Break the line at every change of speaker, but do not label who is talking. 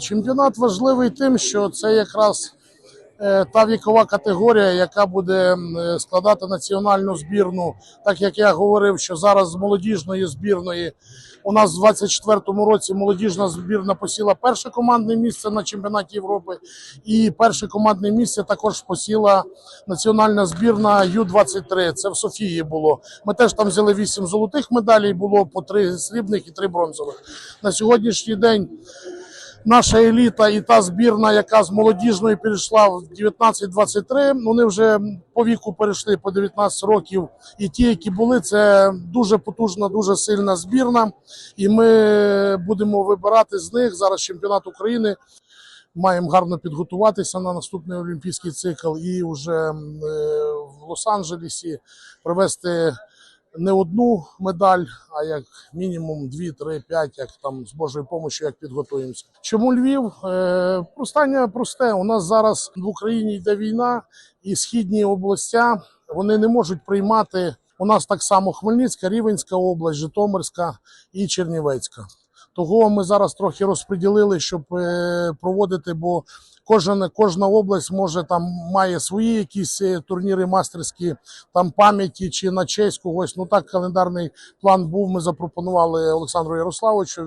Чемпіонат важливий тим, що це якраз е, та вікова категорія, яка буде е, складати національну збірну. Так як я говорив, що зараз з молодіжної збірної у нас в 24-му році молодіжна збірна посіла перше командне місце на чемпіонаті Європи, і перше командне місце також посіла національна збірна Ю-23. Це в Софії було. Ми теж там взяли 8 золотих медалей, було по 3 срібних і 3 бронзових. На сьогоднішній день наша еліта і та збірна, яка з молодіжної перейшла в 19-23, вони вже по віку перейшли по 19 років. І ті, які були, це дуже потужна, дуже сильна збірна. І ми будемо вибирати з них зараз чемпіонат України. Маємо гарно підготуватися на наступний олімпійський цикл і вже е, в Лос-Анджелесі привезти не одну медаль, а як мінімум 2, 3, 5, як там з Божою допомогою, як підготуємося. Чому Львів? Е, Простання просте. У нас зараз в Україні йде війна, і східні областя вони не можуть приймати. У нас так само Хмельницька, Рівенська область, Житомирська і Чернівецька. Того ми зараз трохи розподілили, щоб е, проводити, бо кожна, кожна область може там має свої якісь е, турніри мастерські, там пам'яті чи на честь когось. Ну так календарний план був. Ми запропонували Олександру Ярославовичу.